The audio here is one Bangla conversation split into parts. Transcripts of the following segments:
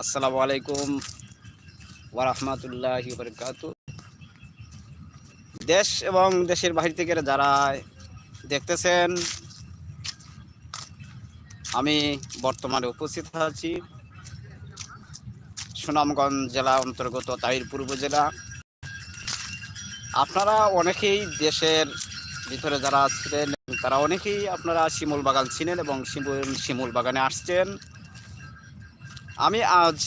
আসসালামু আলাইকুম ওরহমতুল্লাহি বরকাত দেশ এবং দেশের বাহির থেকে যারা দেখতেছেন, আমি বর্তমানে উপস্থিত আছি সুনামগঞ্জ জেলা অন্তর্গত তাহিরপুর উপজেলা। আপনারা অনেকেই দেশের ভিতরে যারা ছিলেন তারা অনেকেই আপনারা শিমুল বাগান ছিলেন এবং শিমুল শিমুল বাগানে আসছেন। আমি আজ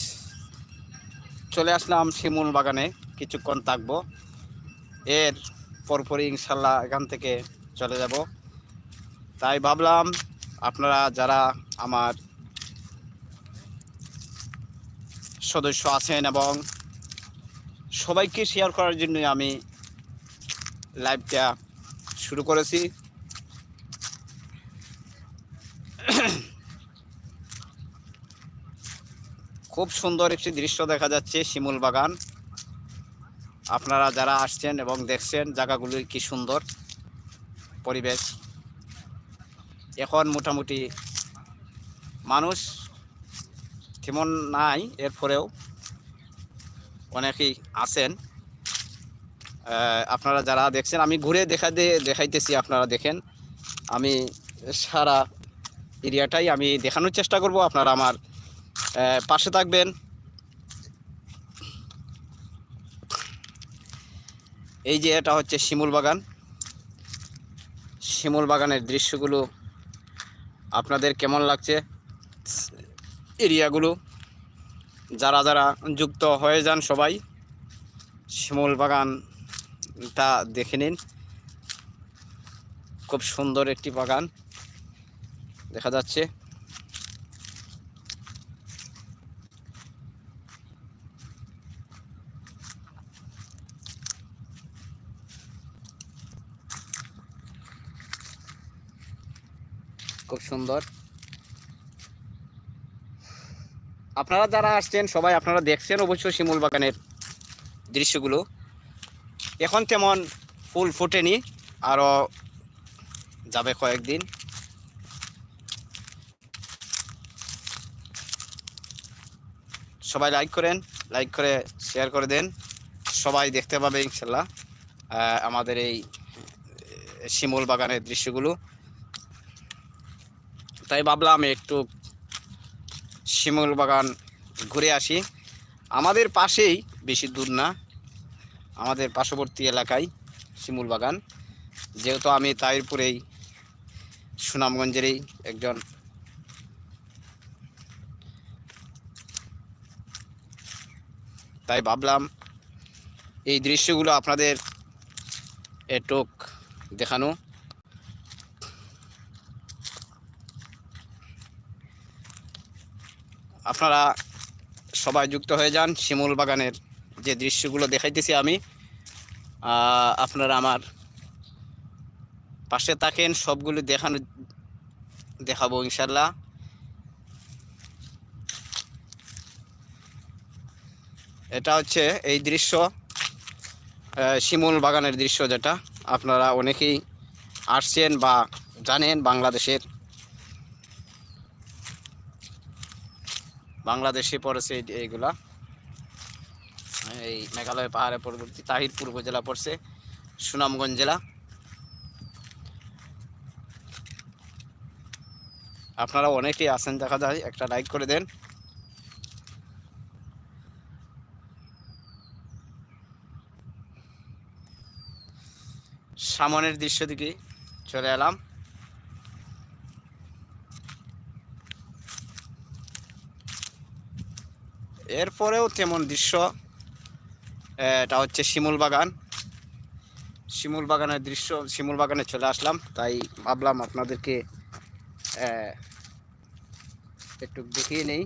চলে আসলাম শিমুল বাগানে, কিছুক্ষণ থাকব। এর পরপরই ইনশাল্লাহ এখান থেকে চলে যাব। তাই ভাবলাম, আপনারা যারা আমার সদস্য আছেন এবং সবাইকে শেয়ার করার জন্য আমি লাইভটা শুরু করেছি। খুব সুন্দর একটি দৃশ্য দেখা যাচ্ছে শিমুল বাগান। আপনারা যারা আসছেন এবং দেখছেন জায়গাগুলি কি সুন্দর পরিবেশ। এখন মোটামুটি মানুষ তেমন নাই, এরপরেও অনেকেই আছেন। আপনারা যারা দেখছেন, আমি ঘুরে দেখা দিয়ে দেখাইতেছি, আপনারা দেখেন। আমি সারা এরিয়াটাই আমি দেখানোর চেষ্টা করব, আপনারা আমার পাশে থাকবেন। এই যে এটা হচ্ছে শিমুল বাগান। শিমুল বাগানের দৃশ্যগুলো আপনাদের কেমন লাগছে? এরিয়াগুলো। যারা যারা যুক্ত হয়ে যান সবাই, শিমুল বাগানটা দেখে নিন। খুব সুন্দর একটি বাগান দেখা যাচ্ছে। সুন্দর। আপনারা যারা আসছেন, সবাই আপনারা দেখছেন অবশ্য শিমুল বাগানের দৃশ্যগুলো। এখন তেমন ফুল ফোটেনি আরও যাবে কয়েকদিন। সবাই লাইক করেন লাইক করে শেয়ার করে দেন। সবাই দেখতে পাবে ইনশাল্লাহ আমাদের এই শিমুল বাগানের দৃশ্যগুলো। তাই ভাবলাম একটু শিমুল বাগান ঘুরে আসি। আমাদের পাশেই, বেশি দূর না, আমাদের পার্শ্ববর্তী এলাকায় শিমুল বাগান। যেহেতু আমি তাইরপুরেই সুনামগঞ্জেরই একজন। তাই ভাবলাম এই দৃশ্যগুলো আপনাদের এটুক দেখানো। আপনারা সবাই যুক্ত হয়ে যান শিমুল বাগানের যে দৃশ্যগুলো দেখাইতেছি আমি। আপনারা আমার পাশে থাকেন, সবগুলো দেখানো দেখাবো ইনশাল্লাহ। এটা হচ্ছে এই দৃশ্য শিমুল বাগানের দৃশ্য যেটা। আপনারা অনেকেই আসছেন বা জানেন বাংলাদেশের বাংলাদেশে পড়েছে এই- এইগুলা এই মেঘালয় পাহাড়ের পরবর্তী তাহিরপুর উপজেলা পড়ছে, সুনামগঞ্জ জেলা। আপনারা অনেকেই আছেন, দেখা যায়, একটা লাইক করে দেন। সামনের দৃশ্য দিকে চলে এলাম। এরপরেও তেমন দৃশ্য এটা হচ্ছে শিমুল বাগান। শিমুল বাগানের দৃশ্য, শিমুল বাগানে চলে আসলাম, তাই ভাবলাম আপনাদেরকে একটু দেখিয়ে নেই।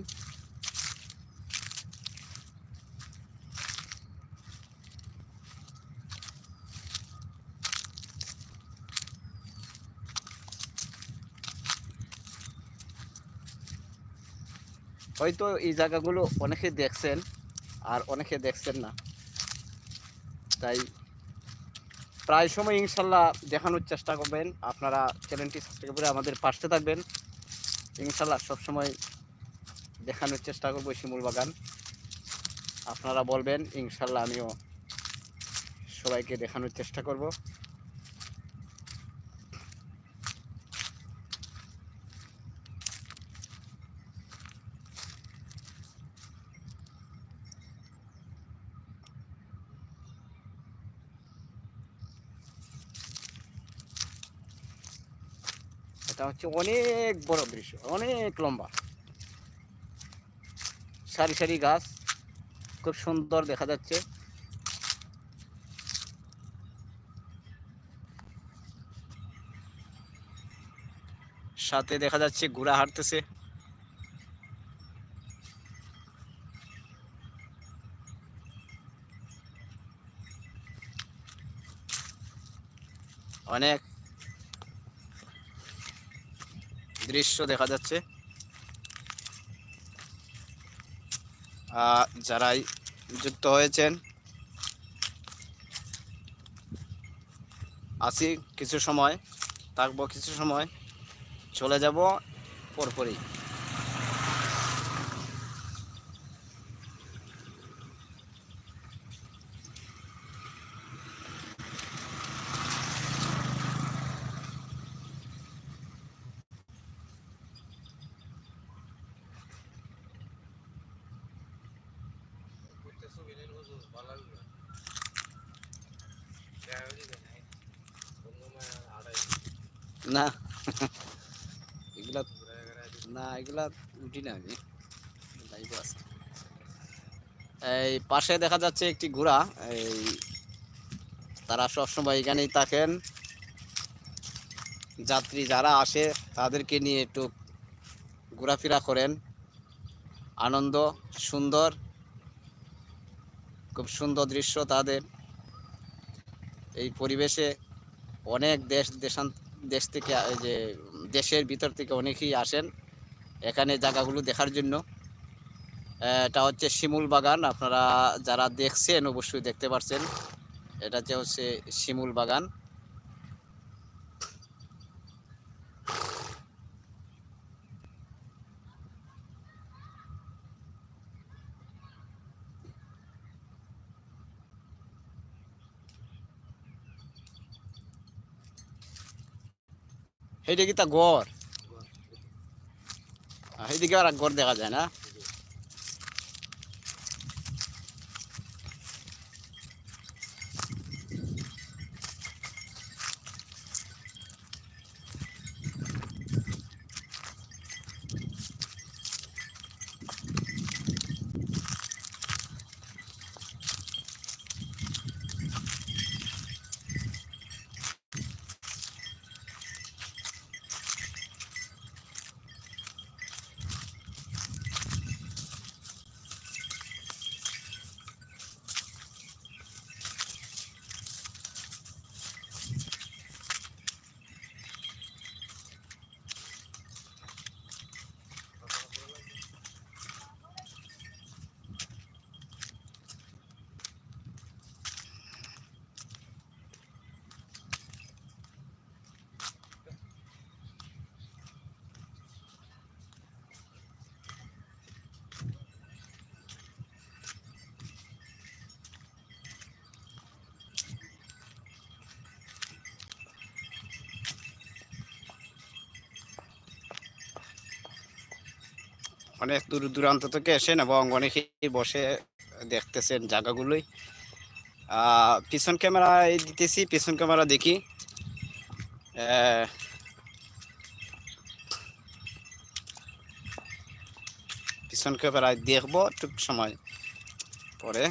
হয়তো এই জায়গাগুলো অনেকে দেখছেন আর অনেকে দেখছেন না। তাই প্রায় সময় ইনশাল্লাহ দেখানোর চেষ্টা করবেন। আপনারা চ্যানেলটি সাবস্ক্রাইব করে আমাদের পাশে থাকবেন। ইনশাল্লাহ সবসময় দেখানোর চেষ্টা করব শিমুল বাগান। আপনারা বলবেন, ইনশাল্লাহ আমিও সবাইকে দেখানোর চেষ্টা করব এটা হচ্ছে অনেক বড় দৃশ্য, অনেক লম্বা। সারি সারি গাছ, খুব সুন্দর দেখা যাচ্ছে। সাথে দেখা যাচ্ছে ঘোড়া হাঁটতেছে। অনেক দৃশ্য দেখা যাচ্ছে। যারাই যুক্ত হয়েছেন, আসি কিছু সময়, থাকব কিছু সময়, চলে যাব পরপরই। না। এগুলা না, এগুলা উঠি না আমি। এই পাশে দেখা যাচ্ছে একটি ঘোড়া। এই তারা সবসময় এখানেই থাকেন। যাত্রী যারা আসে, তাদেরকে নিয়ে একটু ঘোরাফেরা করেন। আনন্দ, সুন্দর। খুব সুন্দর দৃশ্য তাদের। এই পরিবেশে অনেক দেশ, দেশান, দেশ থেকে যে দেশের ভিতর থেকে অনেকেই আসেন এখানে জায়গাগুলো দেখার জন্য। এটা হচ্ছে শিমুল বাগান, আপনারা যারা দেখছেন অবশ্যই দেখতে পারছেন। এটা হচ্ছে হচ্ছে শিমুল বাগান। সেইটা কি তা গড়? সেইদিকে আর গড় দেখা যায় না? অনেক দূর দূরান্ত থেকে এসেন এবং অনেকেই বসে দেখতেছেন জায়গাগুলোই। পিছন ক্যামেরায় দিতেছি, পিছন ক্যামেরা দেখি। পিছন ক্যামেরায় দেখব, টুক সময় পরে।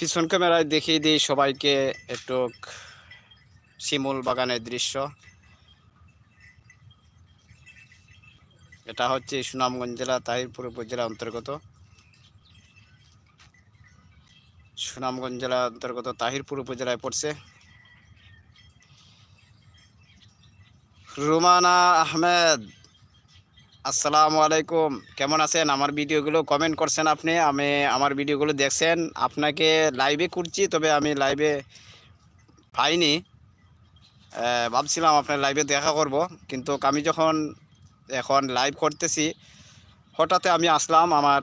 পিছন ক্যামেরায় দেখিয়ে দিই সবাইকে একটু শিমুল বাগানের দৃশ্য। এটা হচ্ছে সুনামগঞ্জ জেলা, তাহিরপুর উপজেলা অন্তর্গত। সুনামগঞ্জ জেলা অন্তর্গত তাহিরপুর উপজেলায় পড়ছে। রুমানা আহমেদ। আসসালামু আলাইকুম। কেমন আছেন? আমার ভিডিওগুলো কমেন্ট করছেন আপনি, আমি আমার ভিডিওগুলো দেখছেন। আপনাকে লাইভে করছি তবে আমি লাইভে পাইনি। ভাবছিলাম আপনার লাইভে দেখা করব, কিন্তু আমি যখন এখন লাইভ করতেছি, হঠাৎ আমি আসলাম আমার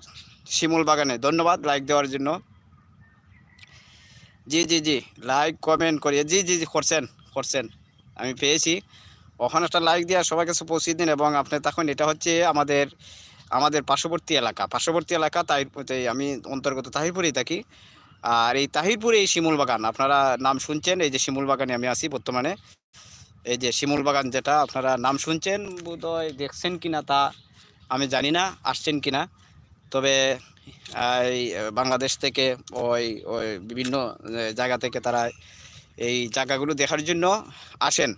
শিমুল বাগানে। ধন্যবাদ লাইক দেওয়ার জন্য। জি জি জি লাইক কমেন্ট করিয়ে জি জি জি, করছেন করছেন। আমি পেয়েছি। ওখানে একটা লাইক দিয়ে সবাই কাছে পৌঁছে দিন এবং আপনি তখন এটা হচ্ছে আমাদের আমাদের পার্শ্ববর্তী এলাকা। পার্শ্ববর্তী এলাকা তাই আমি অন্তর্গত তাহিরপুরেই থাকি। আর এই তাহিরপুরে এই শিমুল বাগান, আপনারা নাম শুনছেন? এই যে শিমুল বাগানে আমি আছি বর্তমানে। এই যে শিমুল বাগান যেটা, আপনারা নাম শুনছেন? বোধহয় দেখছেন কিনা তা আমি জানি না, আসছেন কিনা? তবে এই বাংলাদেশ থেকে ওই ওই বিভিন্ন জায়গা থেকে তারা এই জায়গাগুলো দেখার জন্য আসেন।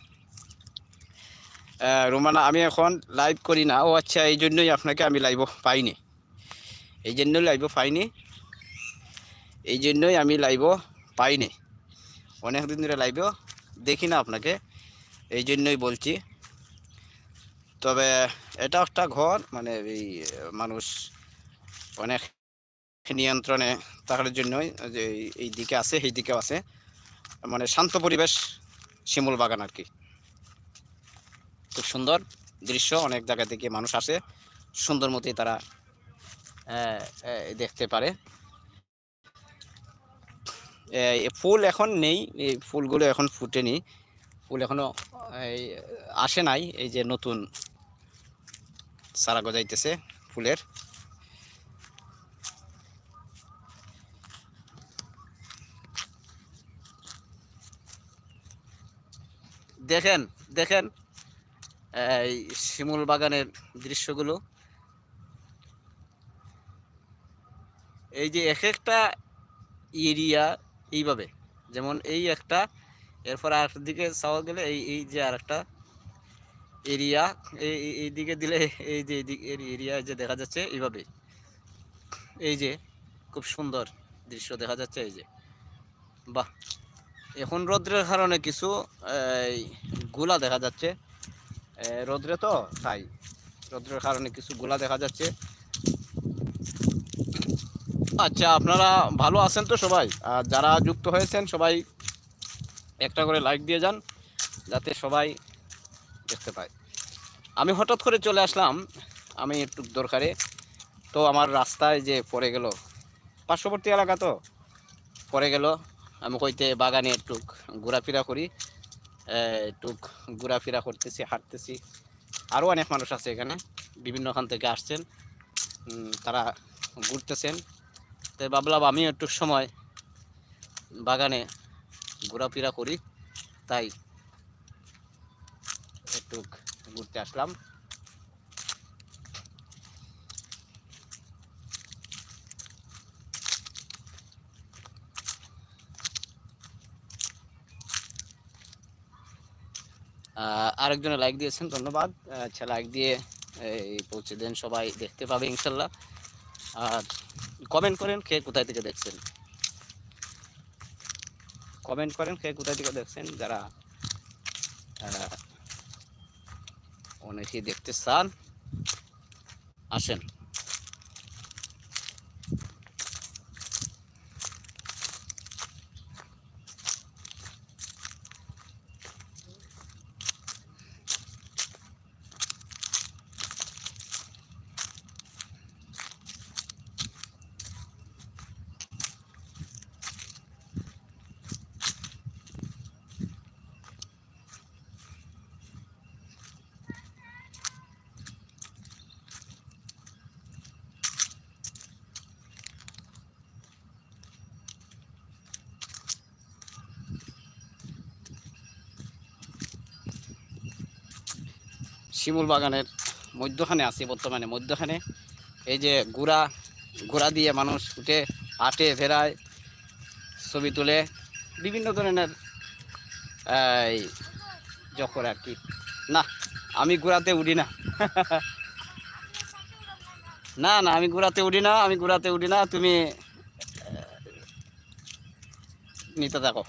রোমানা, আমি এখন লাইভ করি না। ও আচ্ছা এই জন্যই আপনাকে আমি লাইভ পাইনি। এই জন্যই লাইভ পাইনি। এই জন্যই আমি লাইভ পাইনি। অনেক দিন ধরে লাইভও দেখি না আপনাকে। এই জন্যই বলছি। তবে এটা একটা ঘর মানে এই মানুষ অনেক নিয়ন্ত্রণে থাকার জন্যই যে এই দিকে আছে সেই দিকেও আছে। মানে শান্ত পরিবেশ, শিমুল বাগান আর কি। খুব সুন্দর দৃশ্য। অনেক জায়গা থেকে মানুষ আসে। সুন্দর মতোই তারা দেখতে পারে। ফুল এখন নেই। এই ফুলগুলো এখন ফুটেনি। ফুল এখনও এই আসে নাই। এই যে নতুন সারা গজাইতেছে ফুলের। দেখেন দেখেন। শিমুল বাগানের দৃশ্যগুলো। এই যে এক একটা এরিয়া এইভাবে, যেমন এই একটা, এরপর আর দিকে চাওয়া গেলে এই এই যে আর একটা এরিয়া, এই, এই- দিকে দিলে এই যে এই এরিয়া যে দেখা যাচ্ছে এইভাবে। এই যে খুব সুন্দর দৃশ্য দেখা যাচ্ছে এই যে। বাহ, এখন রৌদ্রের কারণে কিছু গোলা দেখা যাচ্ছে। রৌদ্রে তো, তাই। রৌদ্রের কারণে কিছু গোলা দেখা যাচ্ছে। আচ্ছা আপনারা ভালো আছেন তো সবাই? আর যারা যুক্ত হয়েছেন, সবাই একটা করে লাইক দিয়ে যান, যাতে সবাই দেখতে পায়। আমি হঠাৎ করে চলে আসলাম, আমি একটু দরকারে। তো আমার রাস্তায় যে পড়ে গেল, পার্শ্ববর্তী এলাকা তো, পড়ে গেল। আমি কইতে বাগানে একটু ঘোরাফেরা করি। একটু ঘোরাফেরা করতেছি, হাঁটতেছি। আরও অনেক মানুষ আছে এখানে বিভিন্নখান থেকে আসছেন তারা ঘুরতেছেন। তো ভাবলাম আমি একটু সময় বাগানে ঘোরাফেরা করি, তাই একটু ঘুরতে আসলাম। আরেকজনে লাইক দিয়েছেন, ধন্যবাদ। আচ্ছা লাইক দিয়ে এই পৌঁছে দেন সবাই, দেখতে পাবে ইনশাল্লাহ। আর কমেন্ট করেন খেয়ে কোথায় থেকে দেখছেন। কমেন্ট করেন কে কোথায় থেকে দেখছেন, যারা অনেকেই দেখতে চান। আসেন। শিমুল বাগানের মধ্যখানে আছি বর্তমানে, মধ্যখানে। এই যে গুড়া ঘোড়া দিয়ে মানুষ উঠে হাঁটে ফেরায়, ছবি তুলে, বিভিন্ন ধরনের, এই যখন আর কি। না, আমি ঘোড়াতে উঠি না। না না, আমি ঘোড়াতে উঠি না, আমি ঘোড়াতে উঠি না, তুমি নিতে থাকো।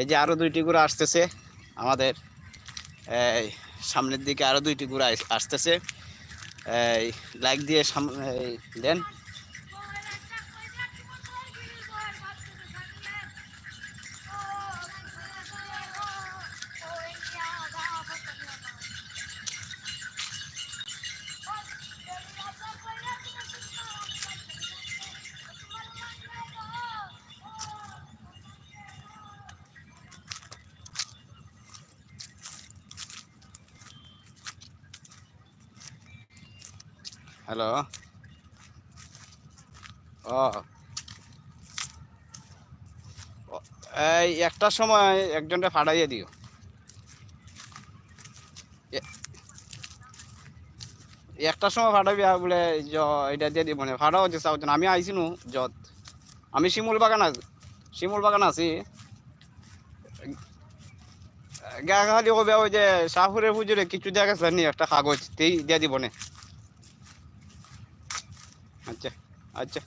এই যে আরও দুইটি গুঁড়া আসতেছে আমাদের, এই সামনের দিকে আরও দুইটি ঘোড়া আস- আসতেছে। লাইক দিয়ে সামনে দেন। হ্যালো ও। এই একটা সময় একজনটা ফাটাইয়ে দিও। এ- একটা সময় ফাটাবি বলে জ এটা দিয়ে দিব মানে ফাটাও যে চাওছেন আমি আইসিনু যত। আমি শিমুল বাগান আছি, শিমুল বাগান আছি। গা খালি কবে যে শাহুরের পুজোরে কিছু দেখা গেছে নি, একটা কাগজ দিয়ে দিব নে। আচ্ছা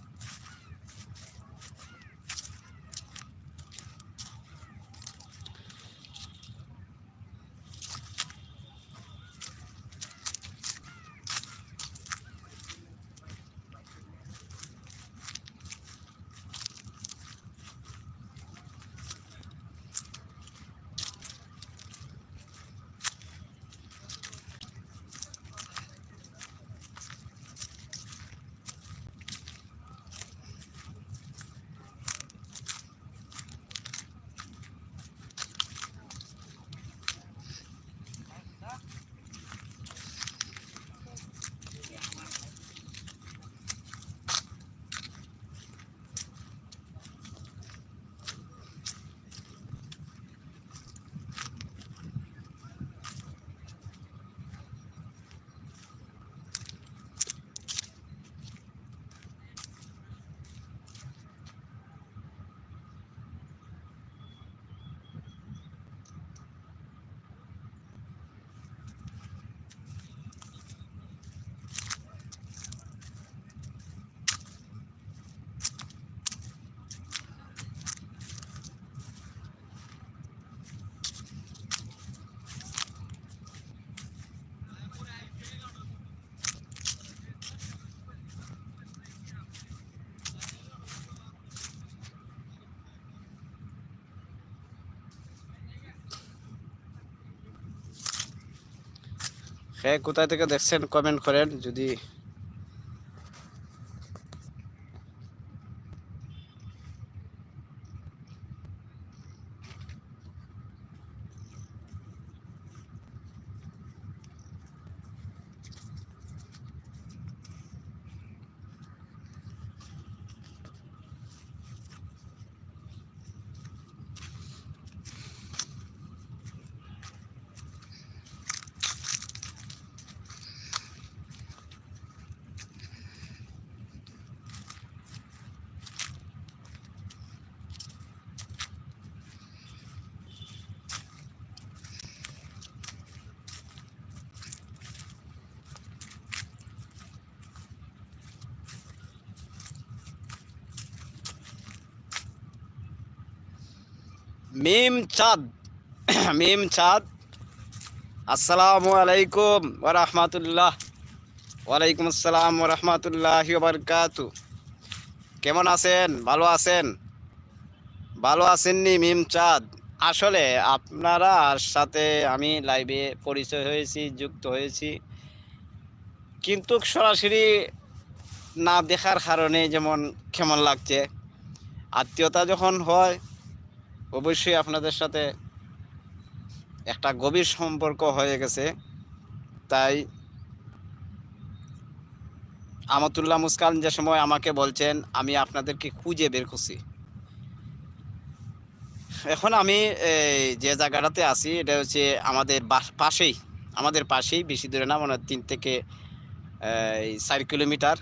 হ্যাঁ কোথায় থেকে দেখছেন কমেন্ট করেন। যদি মিম চাঁদ। মিম চাঁদ। আসসালামু আলাইকুম ওয়া রাহমাতুল্লাহ। ওয়ালাইকুম আসসালাম ওয়া রাহমাতুল্লাহি ওয়া বারাকাতু। কেমন আছেন? ভালো আছেন? ভালো আছেননি মিম চাঁদ? আসলে আপনারা সাথে আমি লাইভে পরিচয় হয়েছি, যুক্ত হয়েছি। কিন্তু সরাসরি না দেখার কারণে যেমন কেমন লাগছে, আত্মীয়তা যখন হয় অবশ্যই আপনাদের সাথে একটা গভীর সম্পর্ক হয়ে গেছে। তাই আমতুল্লাহ মুসকান যে সময় আমাকে বলছেন, আমি আপনাদেরকে খুঁজে বের করছি। এখন আমি যে জায়গাটাতে আছি, এটা হচ্ছে আমাদের পাশেই আমাদের পাশেই, বেশি দূরে না মানে তিন থেকে চার কিলোমিটার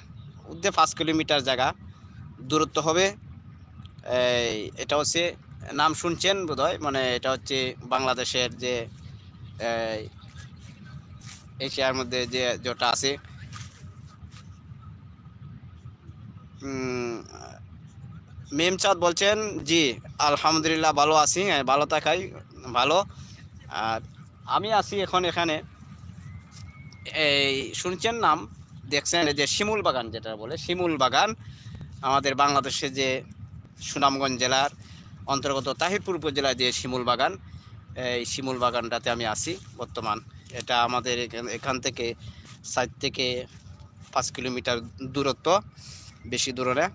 উদ্দে পাঁচ কিলোমিটার জায়গা। দূরত্ব হবে এটা হচ্ছে নাম শুনছেন বোধহয়? মানে এটা হচ্ছে বাংলাদেশের যে এশিয়ার মধ্যে যে যেটা আছে। মেমচাঁদ বলছেন জি আলহামদুলিল্লাহ ভালো আছি হ্যাঁ, ভালো থাকাই ভালো। আর আমি আছি এখন এখানে। এই শুনছেন নাম? দেখছেন যে শিমুল বাগান যেটা বলে শিমুল বাগান আমাদের বাংলাদেশে যে সুনামগঞ্জ জেলার অন্তর্গত তাহিরপুর উপজেলায় যে শিমুল বাগান, এই শিমুল বাগানটাতে আমি আছি বর্তমান। এটা আমাদের এখান- থেকে সাইড থেকে পাঁচ কিলোমিটার দূরত্ব, বেশি দূরে না।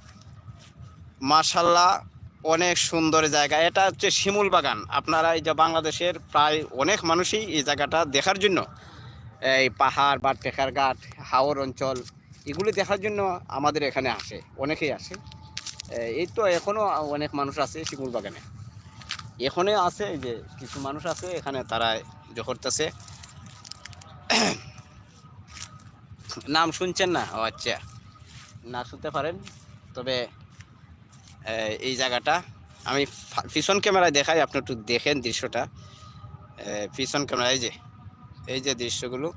মাশাল্লাহ অনেক সুন্দর জায়গা। এটা হচ্ছে শিমুল বাগান। আপনারা এই যে বাংলাদেশের প্রায় অনেক মানুষই এই জায়গাটা দেখার জন্য, এই পাহাড় বা টেকার ঘাট, হাওর অঞ্চল, এগুলি দেখার জন্য আমাদের এখানে আসে, অনেকেই আসে। এই তো এখনও অনেক মানুষ আছে শিমুল বাগানে। এখানে আছে যে কিছু মানুষ আছে, এখানে তারা যে নাম শুনছেন না? ও আচ্ছা। না শুনতে পারেন, তবে এই- জায়গাটা। আমি পিছন ক্যামেরায় দেখাই, আপনি একটু দেখেন দৃশ্যটা। পিছন ক্যামেরায় যে, এই যে দৃশ্যগুলো।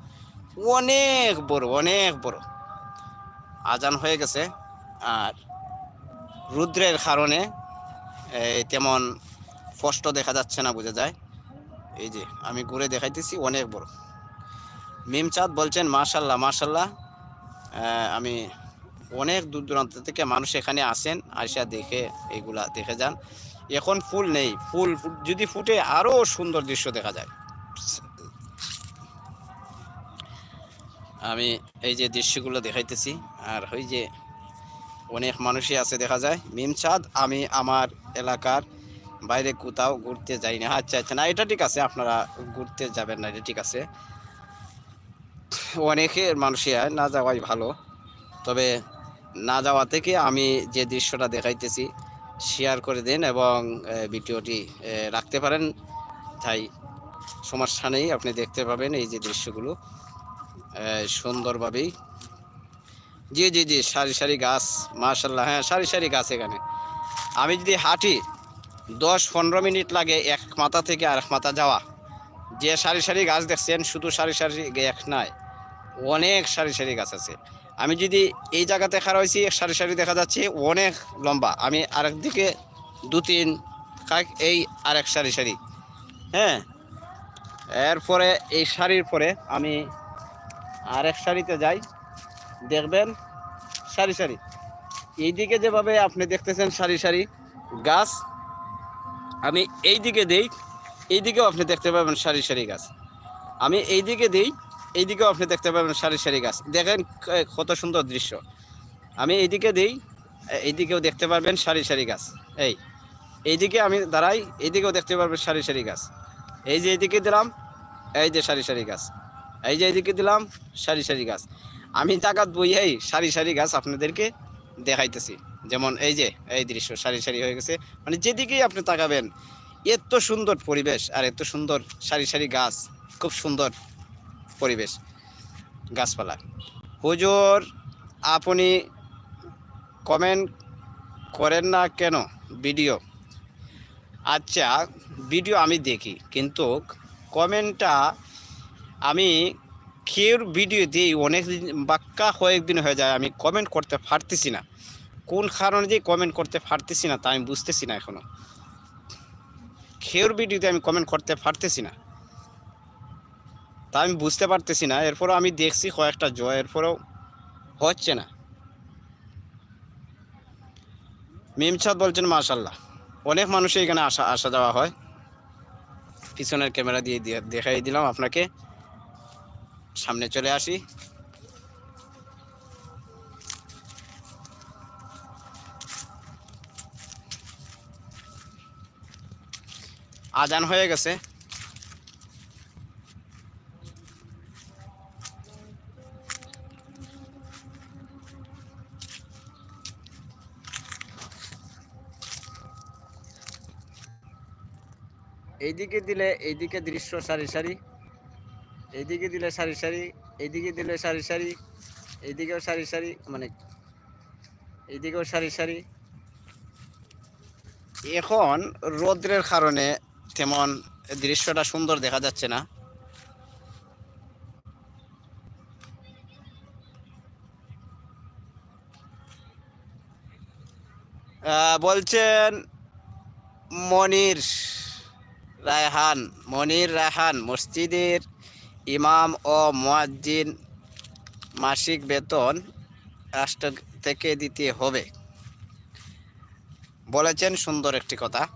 অনেক বড় অনেক বড়। আজান হয়ে গেছে, আর রুদ্রের কারণে তেমন স্পষ্ট দেখা যাচ্ছে না, বোঝা যায়। এই যে, আমি ঘুরে দেখাইতেছি, অনেক বড়। মিমচাঁদ বলছেন, মাশাল্লাহ মাশাল্লাহ। আমি অনেক দূর দূরান্ত থেকে মানুষ এখানে আসেন আসা দেখে এগুলা দেখে যান। এখন ফুল নেই, ফুল যদি ফুটে আরও সুন্দর দৃশ্য দেখা যায়। আমি এই যে দৃশ্যগুলো দেখাইতেছি, আর ওই যে অনেক মানুষই আছে, দেখা যায়। মিমচাঁদ আমি আমার এলাকার বাইরে কোথাও ঘুরতে যাই না। আচ্ছা আচ্ছা। না, এটা ঠিক আছে, আপনারা ঘুরতে যাবেন না, এটা ঠিক আছে। অনেকের মানুষই না যাওয়াই ভালো। তবে না যাওয়া থেকে আমি যে দৃশ্যটা দেখাইতেছি শেয়ার করে দিন এবং ভিডিওটি রাখতে পারেন। তাই সমস্যা নেই, আপনি দেখতে পাবেন এই যে দৃশ্যগুলো। সুন্দরভাবেই জি জি জি, সারি সারি গাছ মার্শাল্লাহ হ্যাঁ সারি সারি গাছ এখানে। আমি যদি হাঁটি, দশ, পনেরো মিনিট লাগে এক মাথা থেকে আর এক মাথা যাওয়া। যে সারি সারি গাছ দেখছেন, শুধু সারি সারি এক নয় অনেক সারি সারি গাছ আছে। আমি যদি এই জায়গাতে খাড়া হয়েছি, এক সারি সারি দেখা যাচ্ছে, অনেক লম্বা। আমি আরেক দিকে দু, তিন, কাক, এই আরেক সারি সারি হ্যাঁ। এরপরে, এই সারির পরে আমি আরেক সারিতে যাই। দেখবেন সারি সারি। এইদিকে যেভাবে আপনি দেখতেছেন সারি সারি গাছ, আমি এই দিকে দেই এই দিকেও আপনি দেখতে পাবেন সারি সারি গাছ। আমি এই দিকে দিই এই দিকেও আপনি দেখতে পাবেন সারি সারি গাছ। দেখেন কত সুন্দর দৃশ্য। আমি এইদিকে দিই, এইদিকেও দেখতে পারবেন সারি সারি গাছ। এই, এইদিকে আমি দাঁড়াই, এইদিকেও দেখতে পারবেন সারি সারি গাছ। এই যে এইদিকে দিলাম, এই যে সারি সারি গাছ। এই যে এইদিকে দিলাম, সারি সারি গাছ। আমি তাকাত বইয়াই সারি সারি গাছ আপনাদেরকে দেখাইতেছি। যেমন এই যে, এই দৃশ্য সারি সারি হয়ে গেছে। মানে যেদিকেই আপনি তাকাবেন, এত সুন্দর পরিবেশ আর এত সুন্দর সারি সারি গাছ, খুব সুন্দর পরিবেশ গাছপালা। হুজুর, আপনি কমেন্ট করেন না কেন ভিডিও? আচ্ছা ভিডিও আমি দেখি, কিন্তু কমেন্টটা আমি কেউর ভিডিও দিই অনেক দিন বাক্কা কয়েকদিন হয়ে যায়, আমি কমেন্ট করতে পারতেছি না। কোন কারণে যে কমেন্ট করতে পারতেছি না তা আমি বুঝতেছি না এখনও। কেউর ভিডিওতে আমি কমেন্ট করতে পারতেছি না। তা আমি বুঝতে পারতেছি না, এরপরও আমি দেখছি কয়েকটা জয়, এরপরেও হচ্ছে না। মিমসাদ বলছেন মাশাল্লাহ অনেক মানুষই এখানে আসা আসা যাওয়া হয়। পিছনের ক্যামেরা দিয়ে দিয়ে দেখাই দিলাম আপনাকে। সামনে চলে আসি। আজান হয়ে গেছে। এইদিকে দিলে এইদিকে দৃশ্য সারি সারি। এইদিকে দিলে সারি সারি এইদিকে দিলে সারি সারি এইদিকেও সারি সারি মানে এইদিকেও সারি সারি। এখন রৌদ্রের কারণে তেমন দৃশ্যটা সুন্দর দেখা যাচ্ছে না। বলছেন মনির রায়হান মনির রায়হান, মসজিদের ইমাম ও মুয়াজ্জিন মাসিক বেতন রাষ্ট্র থেকে দিতে হবে। বলেছেন সুন্দর একটি কথা।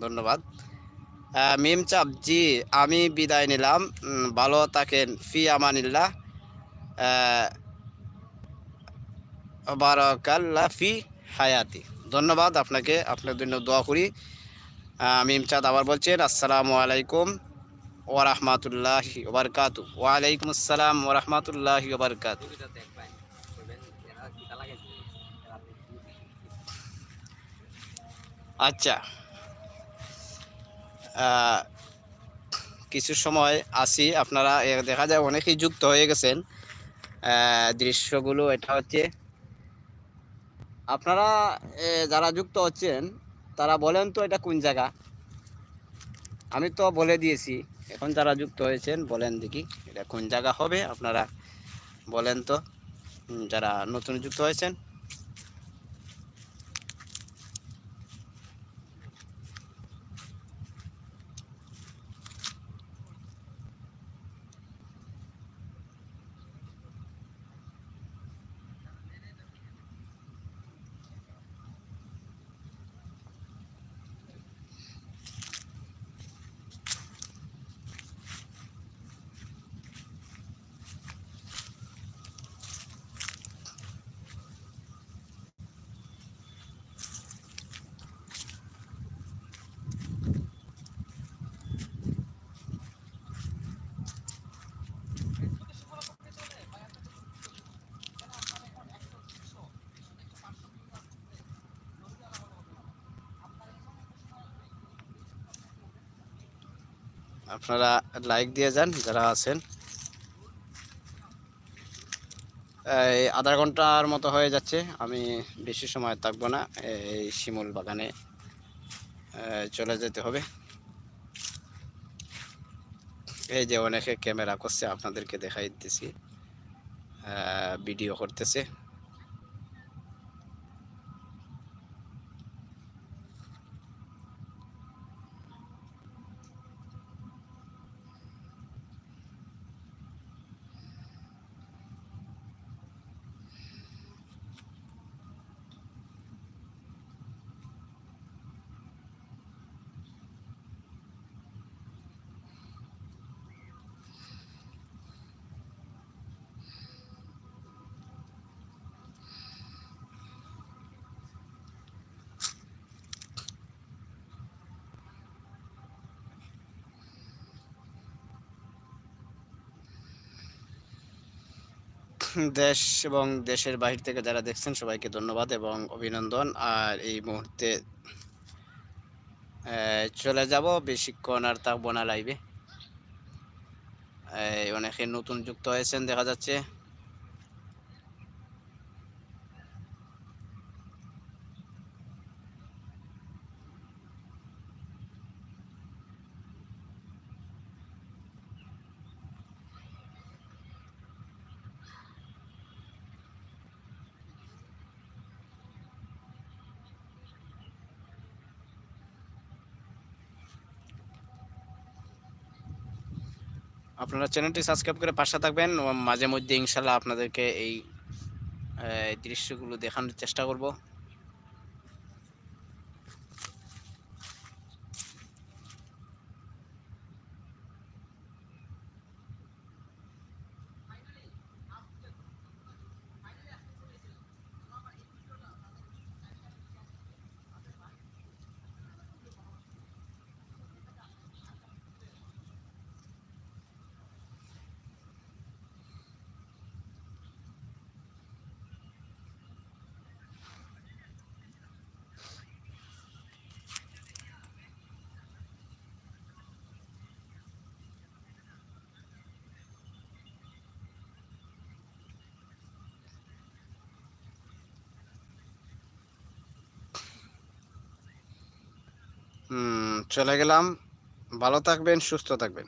ধন্যবাদ। আহ, মিম চাপ জি আমি বিদায় নিলাম। ভালো থাকেন। ফি আমানিল্লাহ। আহ, বারাকাল্লাহ ফি হায়াতি। ধন্যবাদ আপনাকে। আপনার জন্য দোয়া করি। আহ, মিম চাঁদ আবার বলছেন আসসালামু আলাইকুম। ওরহমাতুল্লাহি ওবরকাতু ওয়ালাইকুম আসসালাম ওরহমাতুল্লাহি ওবরকাতু আচ্ছা কিছু সময় আসি, আপনারা দেখা যায় অনেকেই যুক্ত হয়ে গেছেন। দৃশ্যগুলো এটা হচ্ছে, আপনারা যারা যুক্ত হচ্ছেন, তারা বলেন তো এটা কোন জায়গা? আমি তো বলে দিয়েছি। এখন যারা যুক্ত হয়েছেন, বলেন দেখি এটা কোন জায়গা হবে, আপনারা বলেন তো। যারা নতুন যুক্ত হয়েছেন আপনারা লাইক দিয়ে যান, যারা আছেন। এই আধা ঘণ্টার মতো হয়ে যাচ্ছে, আমি বেশি সময় থাকব না, এই শিমুল বাগানে চলে যেতে হবে। এই যে অনেকে ক্যামেরা করছে, আপনাদেরকে দেখাই দিতেছি ভিডিও করতেছে। দেশ এবং দেশের বাহির থেকে যারা দেখছেন, সবাইকে ধন্যবাদ এবং অভিনন্দন। আর এই মুহূর্তে চলে যাব বেশিক্ষণ আর থাকব না লাইবে অনেকে নতুন যুক্ত হয়েছেন, দেখা যাচ্ছে। আপনারা চ্যানেলটি সাবস্ক্রাইব করে পাশে থাকবেন মাঝে মধ্যে ইনশাল্লাহ আপনাদেরকে এই দৃশ্যগুলো দেখানোর চেষ্টা করব। চলে গেলাম। ভালো থাকবেন সুস্থ থাকবেন।